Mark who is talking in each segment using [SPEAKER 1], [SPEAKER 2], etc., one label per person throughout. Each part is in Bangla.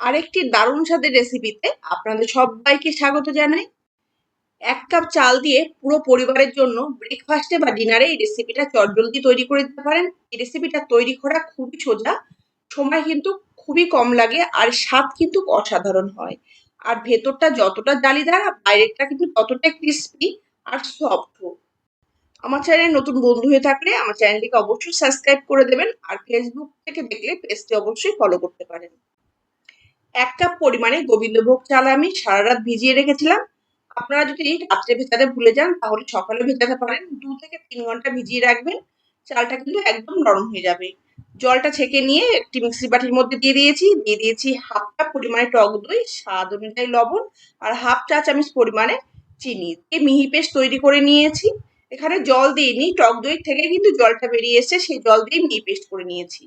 [SPEAKER 1] আরেকটি দারুণ স্বাদের রেসিপিতে আপনাদের সবাইকে স্বাগত জানাই। এক কাপ চাল দিয়ে পুরো পরিবারের জন্য ব্রেকফাস্টে বা ডিনারে এই রেসিপিটা চটজলদি তৈরি করে দিতে পারেন। এই রেসিপিটা তৈরি করা খুবই সোজা, সময় কিন্তু খুবই কম লাগে আর স্বাদ কিন্তু অসাধারণ হয়। আর ভেতরটা যতটা জালিদার বাইরেরটা কিন্তু ততটাই ক্রিস্পি আর সফট আমার চ্যানেলে নতুন বন্ধু হয়ে থাকলে আমার চ্যানেলটিকে অবশ্যই সাবস্ক্রাইব করে দেবেন আর ফেসবুক থেকে দেখলে পেজটি অবশ্যই ফলো করতে পারেন। এক কাপ পরিমাণে গোবিন্দভোগ চাল আমি সারা রাত ভিজিয়ে রেখেছিলাম। আপনারা যদি রাত্রে ভেজাতে ভুলে যান, তাহলে সকালে ভেজাতে পারেন। দু থেকে তিন ঘণ্টা ভিজিয়ে রাখবেন। চালটা কিন্তু একদম নরম হয়ে যাবে। জলটা ছেঁকে নিয়ে একটি মিক্সি বাটির মধ্যে দিয়ে দিয়েছি। দিয়ে দিয়েছি হাফ কাপ পরিমাণে টক দই, স্বাদ অনুযায়ী লবণ আর হাফ চা চামচ পরিমাণে চিনি। দিয়ে মিহি পেস্ট তৈরি করে নিয়েছি। এখানে জল দিইনি। টক দই থেকে কিন্তু জলটা বেরিয়ে এসছে। সেই জল দিয়ে মিহি পেস্ট করে নিয়েছি।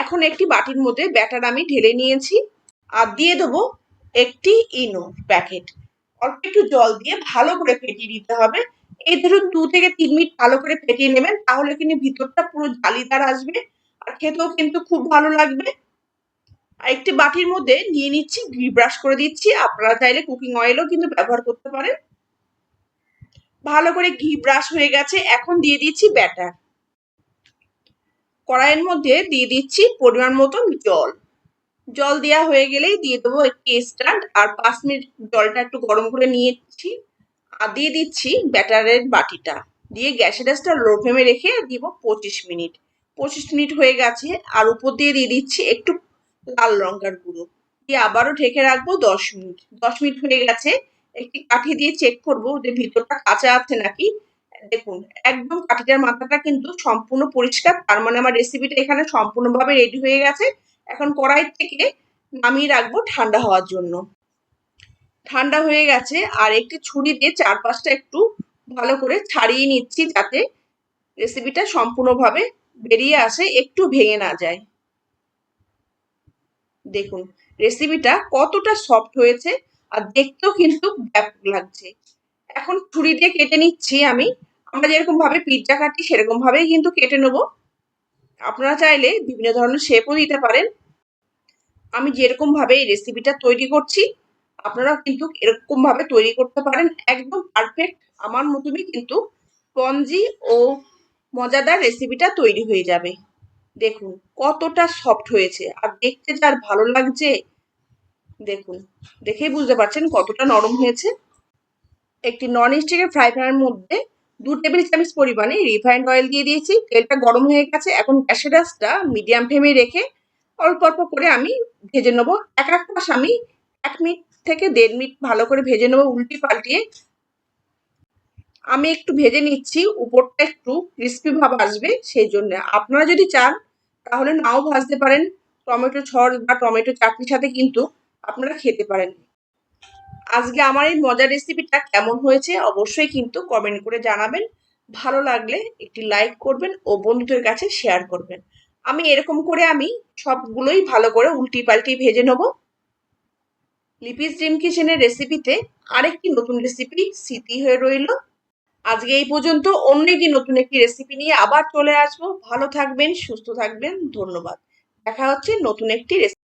[SPEAKER 1] এখন একটি বাটির মধ্যে ব্যাটার আমি ঢেলে নিয়েছি। আর দিয়ে দেবো একটি ইনো প্যাকেট। অল্প একটু জল দিয়ে ভালো করে ফেটিয়ে দিতে হবে। এই ধরুন দু থেকে তিন মিনিট ভালো করে ফেটিয়ে নেবেন, তাহলে কিন্তু ভিতরটা পুরো জালিদার আসবে আর খেতেও কিন্তু খুব ভালো লাগবে। একটি বাটির মধ্যে নিয়ে নিচ্ছি, ঘি ব্রাশ করে দিচ্ছি। আপনারা চাইলে কুকিং অয়েলও কিন্তু ব্যবহার করতে পারেন। ভালো করে ঘি ব্রাশ হয়ে গেছে, এখন দিয়ে দিচ্ছি ব্যাটার। কড়াইয়ের মধ্যে দিয়ে দিচ্ছি পরিমাণ মতন জল। জল দেওয়া হয়ে গেলেই দিয়ে দেবো একটি স্ট্যান্ড আর পাঁচ মিনিট জলটা একটু গরম করে নিয়েছি। আর দিয়ে দিচ্ছি ব্যাটারের বাটিটা। দিয়ে গ্যাসের গ্যাসটা লো ফ্লেমে রেখে দিব পঁচিশ মিনিট। পঁচিশ মিনিট হয়ে গেছে। আর উপর দিয়ে দিয়ে দিচ্ছি একটু লাল লঙ্কার গুঁড়ো। দিয়ে আবারও ঢেকে রাখব দশ মিনিট। দশ মিনিট হয়ে গেছে। একটি কাঠি দিয়ে চেক করব যে ভিতরটা কাঁচা আছে নাকি। দেখুন, একদম কাঠিটার মাথাটা কিন্তু সম্পূর্ণ পরিষ্কার, তার মানে আমার রেসিপিটা এখানে সম্পূর্ণভাবে রেডি হয়ে গেছে। এখন কড়াই থেকে নামিয়ে রাখব ঠান্ডা হওয়ার জন্য। ঠান্ডা হয়ে গেছে, আর একটি ছুরি দিয়ে চারপাশটা একটু ভালো করে ছাড়িয়ে নিচ্ছি যাতে রেসিপিটা সম্পূর্ণভাবে বেরিয়ে আসে, একটু ভেঙে না যায়। দেখুন রেসিপিটা কতটা সফট হয়েছে, আর দেখতেও কিন্তু ব্যাপক লাগছে। এখন ছুরি দিয়ে কেটে নিচ্ছি আমি। আমরা যেরকম ভাবে পিৎজা কাটি, সেরকম ভাবেই কিন্তু কেটে নেব। আপনারা চাইলে বিভিন্ন ধরনের শেপও দিতে পারেন। আমি যেরকম ভাবে এই রেসিপিটা তৈরি করছি, আপনারাও কিন্তু এরকম ভাবে তৈরি করতে পারেন। একদম পারফেক্ট আমার মতনই কিন্তু স্পঞ্জি ও মজাদার রেসিপিটা তৈরি হয়ে যাবে। দেখুন, কতটা সফট হয়েছে, আর দেখতে যার ভালো লাগছে, দেখুন, দেখেই বুঝতে পারছেন কতটা নরম হয়েছে। একটি নন স্টিকের ফ্রাই প্যানের মধ্যে দু টেবিল চামচ পরিমাণে রিফাইন্ড অয়েল দিয়ে দিয়েছি। তেলটা গরম হয়ে গেছে। এখন গ্যাসের মিডিয়াম ফ্লেমে রেখে অল্প অল্প করে আমি ভেজে নেব। এক এক পাশ আমি এক মিনিট থেকে দেড় মিনিট ভালো করে ভেজে নেব উল্টি পাল্টিয়ে আমি একটু ভেজে নিচ্ছি। উপরটা একটু ক্রিস্পি ভাব আসবে সেই জন্য। আপনারা যদি চান, তাহলে নাও ভাজতে পারেন। টমেটো ছড় বা টমেটো চাটনির সাথে কিন্তু আপনারা খেতে পারেন। আজকে আমার এই মজার রেসিপিটা কেমন হয়েছে অবশ্যই কিন্তু কমেন্ট করে জানাবেন। ভালো লাগলে একটি লাইক করবেন ও বন্ধুদের কাছে শেয়ার করবেন। আমি এরকম করে আমি সবগুলোই ভালো করে উল্টি পাল্টি ভেজে নেব। লিপিস ড্রিম কিচেনের রেসিপিতে আরেকটি নতুন রেসিপি স্মৃতি হয়ে রইল। আজকে এই পর্যন্ত অন্য একটি নতুন একটি রেসিপি নিয়ে আবার চলে আসব। ভালো থাকবেন, সুস্থ থাকবেন, ধন্যবাদ। দেখা হচ্ছে নতুন একটি রেসিপি